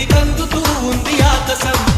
చేతికందుతూ ఉంది ఆకాశం